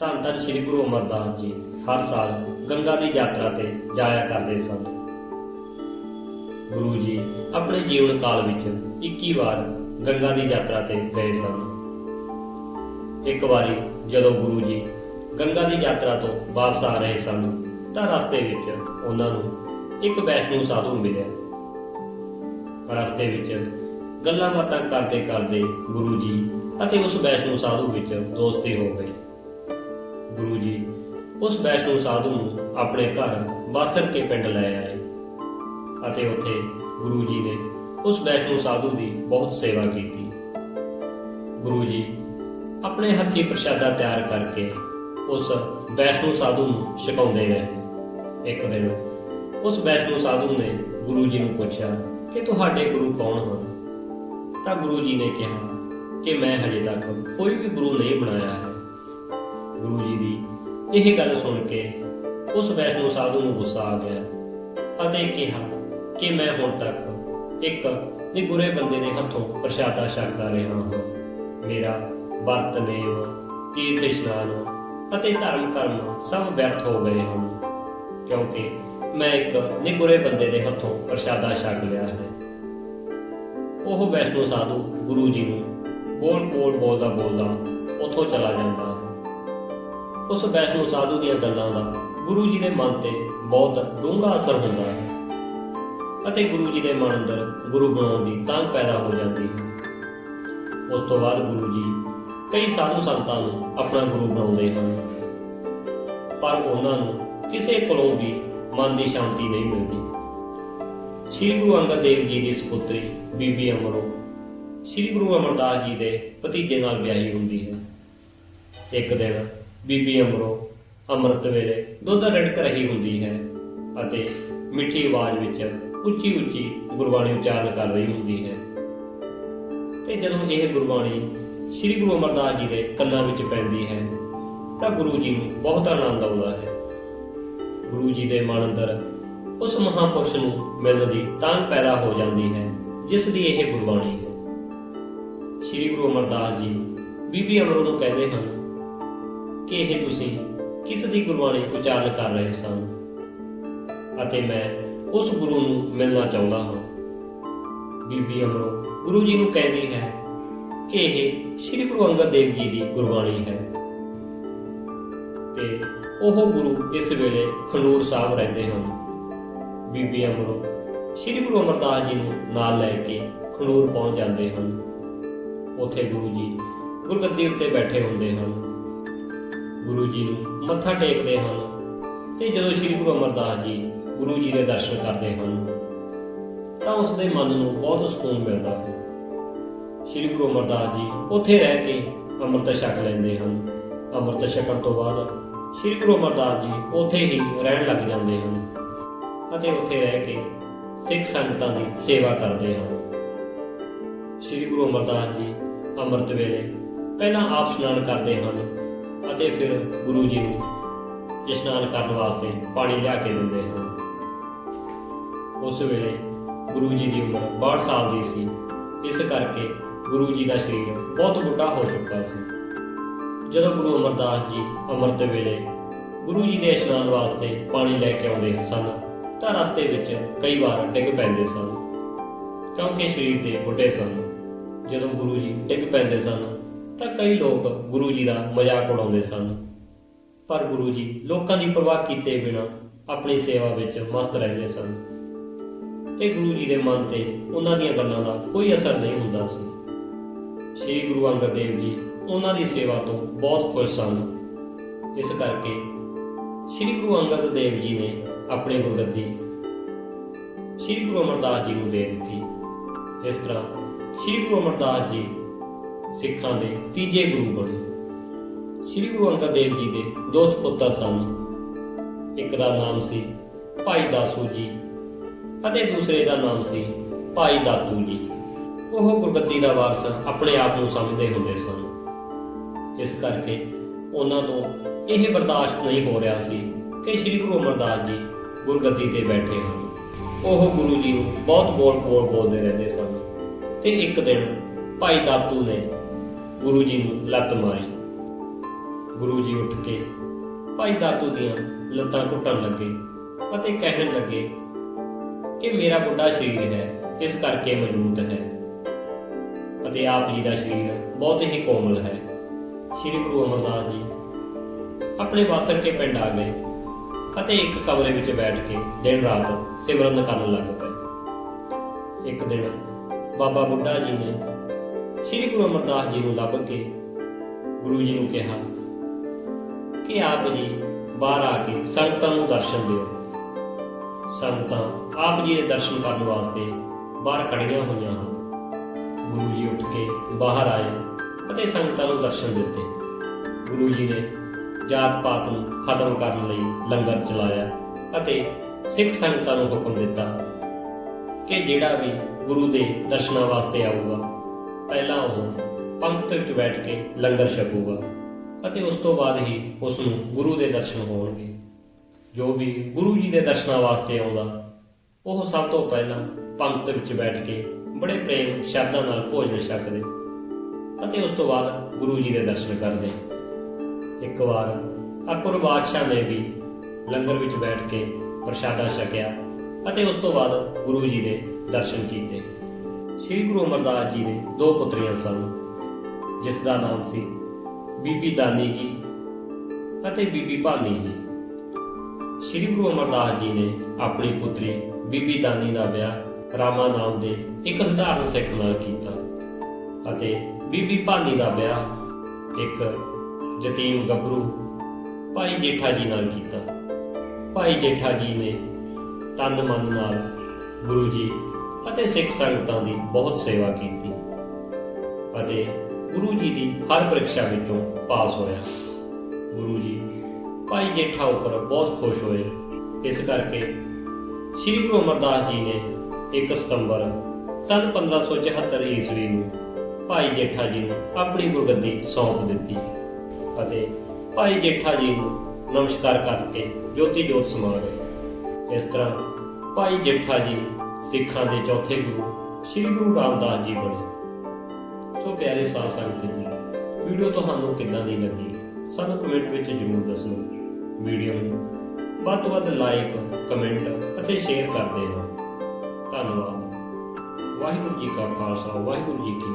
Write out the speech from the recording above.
ਧੰਨ ਧੰਨ ਸ੍ਰੀ ਗੁਰੂ ਅਮਰਦਾਸ ਜੀ, ਹਰ ਸਾਲ ਗੰਗਾ ਦੀ ਯਾਤਰਾ ਤੇ ਜਾਇਆ ਕਰਦੇ ਸਨ। ਗੁਰੂ ਜੀ ਆਪਣੇ ਜੀਵਨ ਕਾਲ ਵਿੱਚ 21 ਵਾਰ ਗੰਗਾ ਦੀ ਯਾਤਰਾ ਤੇ ਗਏ ਸਨ। ਇੱਕ ਵਾਰੀ ਜਦੋਂ ਗੁਰੂ ਜੀ ਗੰਗਾ ਦੀ ਯਾਤਰਾ ਤੋਂ ਵਾਪਸ ਆ ਰਹੇ ਸਨ, ਤਾਂ ਰਸਤੇ ਵਿੱਚ ਉਹਨਾਂ ਨੂੰ ਇੱਕ ਵੈਸ਼ਨੂ ਸਾਧੂ ਮਿਲਿਆ। ਰਸਤੇ ਵਿੱਚ ਗੱਲਾਂ ਬਾਤਾਂ ਕਰਦੇ ਕਰਦੇ ਗੁਰੂ ਜੀ ਅਤੇ ਉਸ ਵੈਸ਼ਨੂ ਸਾਧੂ ਵਿੱਚ ਦੋਸਤੀ ਹੋ ਗਈ। ਗੁਰੂ ਜੀ, ਉਸ ਵੈਸ਼ਨੂ ਸਾਧੂ ਨੂੰ ਆਪਣੇ ਘਰ ਬਾਸਰ ਕੇ ਪਿੰਡ ਲੈ ਆਏ ਅਤੇ ਉੱਥੇ ਗੁਰੂ ਜੀ ਨੇ ਉਸ ਵੈਸ਼ਨੂ ਸਾਧੂ ਦੀ ਬਹੁਤ ਸੇਵਾ ਕੀਤੀ। ਗੁਰੂ ਜੀ, ਆਪਣੇ ਹੱਥੀ ਪ੍ਰਸ਼ਾਦਾ ਤਿਆਰ ਕਰਕੇ ਉਸ ਵੈਸ਼ਨੂ ਸਾਧੂ ਨੂੰ ਛਕਾਉਂਦੇ ਰਹੇ। ਇੱਕ ਦਿਨ ਉਸ ਵੈਸ਼ਨੂ ਸਾਧੂ ਨੇ ਗੁਰੂ ਜੀ ਨੂੰ ਪੁੱਛਿਆ ਕਿ ਤੁਹਾਡੇ ਗੁਰੂ ਕੌਣ ਹਨ? ਤਾਂ ਗੁਰੂ ਜੀ ਨੇ ਕਿਹਾ ਕਿ ਮੈਂ ਹਜੇ ਤੱਕ ਕੋਈ ਵੀ ਗੁਰੂ ਨਹੀਂ ਬਣਾਇਆ ਹੈ। ਗੁਰੂ ਜੀ ਦੀ। ਇਹ ਗੱਲ ਸੁਣ ਕੇ ਉਸ ਵੈਸ਼ਨੂ ਸਾਧੂ ਨੂੰ ਗੁੱਸਾ ਆ ਗਿਆ ਅਤੇ ਕਿਹਾ ਕਿ ਮੈਂ ਹੁਣ ਤੱਕ ਇੱਕ ਨਿਗੁਰੇ ਬੰਦੇ ਦੇ ਹੱਥੋਂ ਪ੍ਰਸ਼ਾਦਾ ਛਕਦਾ ਰਿਹਾ ਹਾਂ। ਮੇਰਾ ਵਰਤ ਨੇਮ, ਤੀਰਥ ਇਸ਼ਨਾਨ ਅਤੇ ਧਰਮ ਕਰਮ ਸਭ ਵਿਅਰਥ ਹੋ ਗਏ ਹਨ, ਕਿਉਂਕਿ ਮੈਂ ਇੱਕ ਨਿਗੁਰੇ ਬੰਦੇ ਦੇ ਹੱਥੋਂ ਪ੍ਰਸ਼ਾਦਾ ਛਕ ਲਿਆ ਹੈ। ਉਹ ਵੈਸ਼ਨੂ ਸਾਧੂ ਗੁਰੂ ਜੀ ਨੂੰ ਬੋਲ ਬੋਲ ਬੋਲਦਾ ਬੋਲਦਾ ਉੱਥੋਂ ਚਲਾ ਜਾਂਦਾ ਉਸ ਵੈਸ਼ਨੂ ਸਾਧੂ ਦੀਆਂ ਗੱਲਾਂ ਦਾ ਗੁਰੂ ਜੀ ਦੇ ਮਨ ਤੇ ਬਹੁਤ ਡੂੰਘਾ ਅਸਰ ਹੁੰਦਾ ਹੈ ਅਤੇ ਗੁਰੂ ਜੀ ਦੇ ਮਨ ਅੰਦਰ ਗੁਰੂ ਬਣਾਉਣ ਦੀ ਤਾਂਘ ਪੈਦਾ ਹੋ ਜਾਂਦੀ ਹੈ। ਉਸ ਤੋਂ ਬਾਅਦ ਗੁਰੂ ਜੀ ਕਈ ਸਾਧੂ ਸੰਤਾਂ ਨੂੰ ਆਪਣਾ ਗੁਰੂ ਬਣਾਉਂਦੇ ਹਨ। ਪਰ ਉਹਨਾਂ ਨੂੰ ਕਿਸੇ ਕੋਲੋਂ ਵੀ ਮਨ ਦੀ ਸ਼ਾਂਤੀ ਨਹੀਂ ਮਿਲਦੀ। ਸ੍ਰੀ ਗੁਰੂ ਅੰਗਦ ਦੇਵ ਜੀ ਦੀ ਸੁਪੁੱਤਰੀ ਬੀਬੀ ਅਮਰੋ ਸ੍ਰੀ ਗੁਰੂ ਅਮਰਦਾਸ ਜੀ ਦੇ ਭਤੀਜੇ ਨਾਲ ਵਿਆਹੀ ਹੁੰਦੀ ਹੈ। ਇੱਕ ਦਿਨ ਬੀਬੀ ਅਮਰੋ, ਅੰਮ੍ਰਿਤ ਵੇਲੇ ਦੁੱਧ ਰੜਕ ਰਹੀ ਹੁੰਦੀ ਹੈ ਅਤੇ ਮਿੱਠੀ ਆਵਾਜ਼ ਵਿੱਚ ਉੱਚੀ ਉੱਚੀ ਗੁਰਬਾਣੀ ਉਚਾਰਨ ਕਰ ਰਹੀ ਹੁੰਦੀ ਹੈ। ਤੇ ਜਦੋਂ ਇਹ ਗੁਰਬਾਣੀ ਸ੍ਰੀ ਗੁਰੂ ਅਮਰਦਾਸ ਜੀ ਦੇ ਕੰਨਾਂ ਵਿੱਚ ਪੈਂਦੀ ਹੈ, ਤਾਂ ਗੁਰੂ ਜੀ ਨੂੰ ਬਹੁਤ ਆਨੰਦ ਆਉਂਦਾ ਹੈ। ਗੁਰੂ ਜੀ ਦੇ ਮਨ ਅੰਦਰ ਉਸ ਮਹਾਪੁਰਸ਼ ਨੂੰ ਮਿਲਣ ਦੀ ਤਾਂਘ ਪੈਦਾ ਹੋ ਜਾਂਦੀ ਹੈ, ਜਿਸ ਦੀ ਇਹ ਗੁਰਬਾਣੀ ਹੈ। ਸ੍ਰੀ ਗੁਰੂ ਅਮਰਦਾਸ ਜੀ ਬੀਬੀ ਅਮਰੋ ਨੂੰ ਕਹਿੰਦੇ ਹਨ ਕਿ ਇਹ ਤੁਸੀਂ ਕਿਸ ਦੀ ਗੁਰਬਾਣੀ ਉਚਾਰਨ ਕਰ ਰਹੇ ਸਨ? ਅਤੇ ਮੈਂ ਉਸ ਗੁਰੂ ਨੂੰ ਮਿਲਣਾ ਚਾਹੁੰਦਾ ਹਾਂ। ਬੀਬੀ ਅਮਰੋ, ਗੁਰੂ ਜੀ ਨੂੰ ਕਹਿੰਦੀ ਹੈ ਕਿ ਇਹ ਸ੍ਰੀ ਗੁਰੂ ਅੰਗਦ ਦੇਵ ਜੀ ਦੀ ਗੁਰਬਾਣੀ ਹੈ। ਤੇ ਉਹ ਗੁਰੂ ਇਸ ਵੇਲੇ ਖਨੂਰ ਸਾਹਿਬ ਰਹਿੰਦੇ ਹਨ। ਬੀਬੀ ਅਮਰੋ, ਸ੍ਰੀ ਗੁਰੂ ਅਮਰਦਾਸ ਜੀ ਨੂੰ ਨਾਲ ਲੈ ਕੇ ਖਨੂਰ ਪਹੁੰਚ ਜਾਂਦੇ ਹਨ। ਉੱਥੇ ਗੁਰੂ ਜੀ ਗੁਰਗੱਦੀ ਉੱਤੇ ਬੈਠੇ ਹੁੰਦੇ ਹਨ। ਗੁਰੂ ਜੀ ਨੂੰ ਮੱਥਾ ਟੇਕਦੇ ਹਨ ਤੇ ਜਦੋਂ ਸ੍ਰੀ ਗੁਰੂ ਅਮਰਦਾਸ ਜੀ ਗੁਰੂ ਜੀ ਦੇ ਦਰਸ਼ਨ ਕਰਦੇ ਹਨ, ਤਾਂ ਉਸ ਦੇ ਮਨ ਨੂੰ ਬਹੁਤ ਸਕੂਨ ਮਿਲਦਾ ਹੈ। ਸ੍ਰੀ ਗੁਰੂ ਅਮਰਦਾਸ ਜੀ ਉੱਥੇ ਰਹਿ ਕੇ ਅੰਮ੍ਰਿਤ ਛਕ ਲੈਂਦੇ ਹਨ। ਅੰਮ੍ਰਿਤ ਛਕਣ ਤੋਂ ਬਾਅਦ ਸ੍ਰੀ ਗੁਰੂ ਅਮਰਦਾਸ ਜੀ ਉੱਥੇ ਹੀ ਰਹਿਣ ਲੱਗ ਜਾਂਦੇ ਹਨ ਅਤੇ ਉੱਥੇ ਰਹਿ ਕੇ ਸਿੱਖ ਸੰਗਤਾਂ ਦੀ ਸੇਵਾ ਕਰਦੇ ਹਨ। ਸ੍ਰੀ ਗੁਰੂ ਅਮਰਦਾਸ ਜੀ ਅੰਮ੍ਰਿਤ ਵੇਲੇ ਪਹਿਲਾਂ ਆਪ ਇਸ਼ਨਾਨ ਕਰਦੇ ਹਨ। ਅਤੇ ਫਿਰ ਗੁਰੂ ਜੀ ਨੂੰ ਇਸ਼ਨਾਨ ਕਰਨ ਵਾਸਤੇ ਪਾਣੀ ਲਿਆ ਕੇ ਦਿੰਦੇ ਹਨ। ਉਸ ਵੇਲੇ ਗੁਰੂ ਜੀ ਦੀ ਉਮਰ 62 ਸਾਲ ਦੀ ਸੀ। ਇਸ ਕਰਕੇ ਗੁਰੂ ਜੀ ਦਾ ਸਰੀਰ ਬਹੁਤ ਬੁੱਢਾ ਹੋ ਚੁੱਕਾ ਸੀ। ਜਦੋਂ ਗੁਰੂ ਅਮਰਦਾਸ ਜੀ ਅੰਮ੍ਰਿਤ ਵੇਲੇ ਗੁਰੂ ਜੀ ਦੇ ਇਸ਼ਨਾਨ ਵਾਸਤੇ ਪਾਣੀ ਲੈ ਕੇ ਆਉਂਦੇ ਸਨ, ਤਾਂ ਰਸਤੇ ਵਿੱਚ ਕਈ ਵਾਰ ਡਿੱਗ ਪੈਂਦੇ ਸਨ। ਕਿਉਂਕਿ ਸਰੀਰ ਦੇ ਬੁੱਢੇ ਸਨ। ਜਦੋਂ ਗੁਰੂ ਜੀ ਡਿੱਗ ਪੈਂਦੇ ਸਨ ਤਾਂ ਕਈ ਲੋਕ ਗੁਰੂ ਜੀ ਦਾ ਮਜ਼ਾਕ ਉਡਾਉਂਦੇ ਸਨ। ਪਰ ਗੁਰੂ ਜੀ ਲੋਕਾਂ ਦੀ ਪਰਵਾਹ ਕੀਤੇ ਬਿਨਾਂ ਆਪਣੀ ਸੇਵਾ ਵਿੱਚ ਮਸਤ ਰਹਿੰਦੇ ਸਨ। ਤੇ ਗੁਰੂ ਜੀ ਦੇ ਮਨ ਤੇ ਉਹਨਾਂ ਦੀਆਂ ਗੱਲਾਂ ਦਾ ਕੋਈ ਅਸਰ ਨਹੀਂ ਹੁੰਦਾ ਸੀ। ਸ੍ਰੀ ਗੁਰੂ ਅੰਗਦ ਦੇਵ ਜੀ ਉਹਨਾਂ ਦੀ ਸੇਵਾ ਤੋਂ ਬਹੁਤ ਖੁਸ਼ ਸਨ। ਇਸ ਕਰਕੇ ਸ੍ਰੀ ਗੁਰੂ ਅੰਗਦ ਦੇਵ ਜੀ ਨੇ ਆਪਣੇ ਗੁਰਗੱਦੀ ਸ੍ਰੀ ਗੁਰੂ ਅਮਰਦਾਸ ਜੀ ਨੂੰ ਦੇ ਦਿੱਤੀ। ਇਸ ਤਰ੍ਹਾਂ ਸ੍ਰੀ ਗੁਰੂ ਅਮਰਦਾਸ ਜੀ ਸਿੱਖਾਂ ਦੇ ਤੀਜੇ ਗੁਰੂ ਬਣੇ। ਸ੍ਰੀ ਗੁਰੂ ਅੰਗਦ ਦੇਵ ਜੀ ਦੇ ਦੋ ਸਪੁੱਤਰ ਸਨ। ਇੱਕ ਦਾ ਨਾਮ ਸੀ ਭਾਈ ਦਾਸੂ ਜੀ ਅਤੇ ਦੂਸਰੇ ਦਾ ਨਾਮ ਸੀ ਭਾਈ ਦਾਤੂ ਜੀ। ਉਹ ਗੁਰਗੱਦੀ ਦਾ ਵਾਰਸ ਆਪਣੇ ਆਪ ਨੂੰ ਸਮਝਦੇ ਹੁੰਦੇ ਸਨ। ਇਸ ਕਰਕੇ ਉਹਨਾਂ ਤੋਂ ਇਹ ਬਰਦਾਸ਼ਤ ਨਹੀਂ ਹੋ ਰਿਹਾ ਸੀ ਕਿ ਸ੍ਰੀ ਗੁਰੂ ਅਮਰਦਾਸ ਜੀ ਗੁਰਗੱਦੀ ਤੇ ਬੈਠੇ ਹਨ। ਉਹ ਗੁਰੂ ਜੀ ਨੂੰ ਬਹੁਤ ਬੋਲ ਬੋਲ ਬੋਲਦੇ ਰਹਿੰਦੇ ਸਨ। ਤੇ ਇੱਕ ਦਿਨ ਭਾਈ ਦਾਤੂ ਨੇ ਗੁਰੂ ਜੀ ਨੂੰ ਲੱਤ ਮਾਰੀ। ਗੁਰੂ ਜੀ ਉੱਠ ਕੇ ਭਾਈ ਦਾਤੂ ਦੀਆਂ ਲੱਤਾਂ ਘੁੱਟਣ ਲੱਗੇ ਅਤੇ ਕਹਿਣ ਲੱਗੇ ਕਿ ਮੇਰਾ ਬੁੱਢਾ ਸਰੀਰ ਹੈ, ਇਸ ਕਰਕੇ ਮਜ਼ਬੂਤ ਹੈ। ਅਤੇ ਆਪ ਜੀ ਦਾ ਸਰੀਰ ਬਹੁਤ ਹੀ ਕੋਮਲ ਹੈ। ਸ੍ਰੀ ਗੁਰੂ ਅਮਰਦਾਸ ਜੀ ਆਪਣੇ ਵਾਸਰ ਕੇ ਪਿੰਡ ਆ ਗਏ ਅਤੇ ਇੱਕ ਕਮਰੇ ਵਿੱਚ ਬੈਠ ਕੇ ਦਿਨ ਰਾਤ ਸਿਮਰਨ ਕਰਨ ਲੱਗ ਪਏ। ਇੱਕ ਦਿਨ ਬਾਬਾ ਬੁੱਢਾ ਜੀ ਨੇ ਸ੍ਰੀ ਗੁਰੂ ਅਮਰਦਾਸ ਜੀ ਨੂੰ ਲੱਭ ਕੇ ਗੁਰੂ ਜੀ ਨੂੰ ਕਿਹਾ ਕਿ ਆਪ ਜੀ ਬਾਹਰ ਆ ਕੇ ਸੰਗਤਾਂ ਨੂੰ ਦਰਸ਼ਨ ਦਿਓ। ਸੰਗਤਾਂ ਆਪ ਜੀ ਦੇ ਦਰਸ਼ਨ ਕਰਨ ਵਾਸਤੇ ਬਾਹਰ ਖੜੀਆਂ ਹੋਈਆਂ ਹਨ। ਗੁਰੂ ਜੀ ਉੱਠ ਕੇ ਬਾਹਰ ਆਏ ਅਤੇ ਸੰਗਤਾਂ ਨੂੰ ਦਰਸ਼ਨ ਦਿੱਤੇ। ਗੁਰੂ ਜੀ ਨੇ ਜਾਤ ਪਾਤ ਨੂੰ ਖਤਮ ਕਰਨ ਲਈ ਲੰਗਰ ਚਲਾਇਆ ਅਤੇ ਸਿੱਖ ਸੰਗਤਾਂ ਨੂੰ ਹੁਕਮ ਦਿੱਤਾ ਕਿ ਜਿਹੜਾ ਵੀ ਗੁਰੂ ਦੇ ਦਰਸ਼ਨਾਂ ਵਾਸਤੇ ਆਊਗਾ ਪਹਿਲਾਂ ਉਹ ਪੰਕਤ ਵਿੱਚ ਬੈਠ ਕੇ ਲੰਗਰ ਛਕੂਗਾ ਅਤੇ ਉਸ ਤੋਂ ਬਾਅਦ ਹੀ ਉਸ ਨੂੰ ਗੁਰੂ ਦੇ ਦਰਸ਼ਨ ਹੋਣਗੇ। ਜੋ ਵੀ ਗੁਰੂ ਜੀ ਦੇ ਦਰਸ਼ਨਾਂ ਵਾਸਤੇ ਆਉਂਦਾ, ਉਹ ਸਭ ਤੋਂ ਪਹਿਲਾਂ ਪੰਕਤ ਵਿੱਚ ਬੈਠ ਕੇ ਬੜੇ ਪ੍ਰੇਮ, ਸ਼ਰਧਾ ਨਾਲ ਭੋਜਨ ਛਕਦੇ ਅਤੇ ਉਸ ਤੋਂ ਬਾਅਦ ਗੁਰੂ ਜੀ ਦੇ ਦਰਸ਼ਨ ਕਰਦੇ। ਇੱਕ ਵਾਰ ਅਕਬਰ ਬਾਦਸ਼ਾਹ ਨੇ ਵੀ ਲੰਗਰ ਵਿੱਚ ਬੈਠ ਕੇ ਪ੍ਰਸ਼ਾਦਾ ਛਕਿਆ ਅਤੇ ਉਸ ਤੋਂ ਬਾਅਦ ਗੁਰੂ ਜੀ ਦੇ ਦਰਸ਼ਨ ਕੀਤੇ। ਸ੍ਰੀ ਗੁਰੂ ਅਮਰਦਾਸ ਜੀ ਦੇ ਦੋ ਪੁੱਤਰੀਆਂ ਸਨ, ਜਿਸ ਦਾ ਨਾਮ ਸੀ ਬੀਬੀ ਦਾਨੀ ਜੀ ਅਤੇ ਬੀਬੀ ਭਾਨੀ ਜੀ। ਸ੍ਰੀ ਗੁਰੂ ਅਮਰਦਾਸ ਜੀ ਨੇ ਆਪਣੀ ਪੁੱਤਰੀ ਬੀਬੀ ਦਾਨੀ ਦਾ ਵਿਆਹ ਰਾਮਾ ਨਾਮ ਦੇ ਇੱਕ ਸਧਾਰਨ ਸਿੱਖ ਨਾਲ ਕੀਤਾ ਅਤੇ ਬੀਬੀ ਭਾਨੀ ਦਾ ਵਿਆਹ ਇੱਕ ਜਤੀਮ ਗੱਭਰੂ ਭਾਈ ਜੇਠਾ ਜੀ ਨਾਲ ਕੀਤਾ। ਭਾਈ ਜੇਠਾ ਜੀ ਨੇ ਤਨ ਮਨ ਨਾਲ ਗੁਰੂ ਜੀ ਅਤੇ ਸਿੱਖ ਸੰਗਤਾਂ ਦੀ ਬਹੁਤ ਸੇਵਾ ਕੀਤੀ। ਅਤੇ ਗੁਰੂ ਜੀ ਦੀ ਹਰ ਪ੍ਰੀਖਿਆ ਵਿੱਚੋਂ ਪਾਸ ਹੋਇਆ। ਗੁਰੂ ਜੀ ਭਾਈ ਜੇਠਾ ਉੱਪਰ ਬਹੁਤ ਖੁਸ਼ ਹੋਏ। ਇਸ ਕਰਕੇ ਸ੍ਰੀ ਗੁਰੂ ਅਮਰਦਾਸ ਜੀ ਨੇ 1 ਸਤੰਬਰ ਸੰਨ 1574 ਈਸਵੀ ਨੂੰ ਭਾਈ ਜੇਠਾ ਜੀ ਨੂੰ ਆਪਣੀ ਗੁਰਗੱਦੀ ਸੌਂਪ ਦਿੱਤੀ ਅਤੇ ਭਾਈ ਜੇਠਾ ਜੀ ਨੂੰ ਨਮਸਕਾਰ ਕਰਕੇ ਜੋਤੀ ਜੋਤ ਸਮਾ ਗਏ ਇਸ ਤਰ੍ਹਾਂ ਭਾਈ ਜੇਠਾ ਜੀ ਸਿੱਖਾਂ ਦੇ ਚੌਥੇ ਗੁਰੂ, ਸ੍ਰੀ ਗੁਰੂ ਰਾਮਦਾਸ ਜੀ ਬਣੇ। ਸੋ ਪਿਆਰੇ ਸਾਧ ਸੰਗਤ ਜੀ, ਵੀਡੀਓ ਤੁਹਾਨੂੰ ਕਿੱਦਾਂ ਦੀ ਲੱਗੀ? ਸਾਨੂੰ ਕਮੈਂਟ ਵਿੱਚ ਜ਼ਰੂਰ ਦੱਸੋ। ਵੀਡੀਓ ਨੂੰ ਵੱਧ ਤੋਂ ਵੱਧ ਲਾਈਕ ਕਮੈਂਟ ਅਤੇ ਸ਼ੇਅਰ ਕਰ ਦੇਣਾ ਧੰਨਵਾਦ। ਵਾਹਿਗੁਰੂ ਜੀ ਕਾ ਖਾਲਸਾ, ਵਾਹਿਗੁਰੂ ਜੀ ਕੀ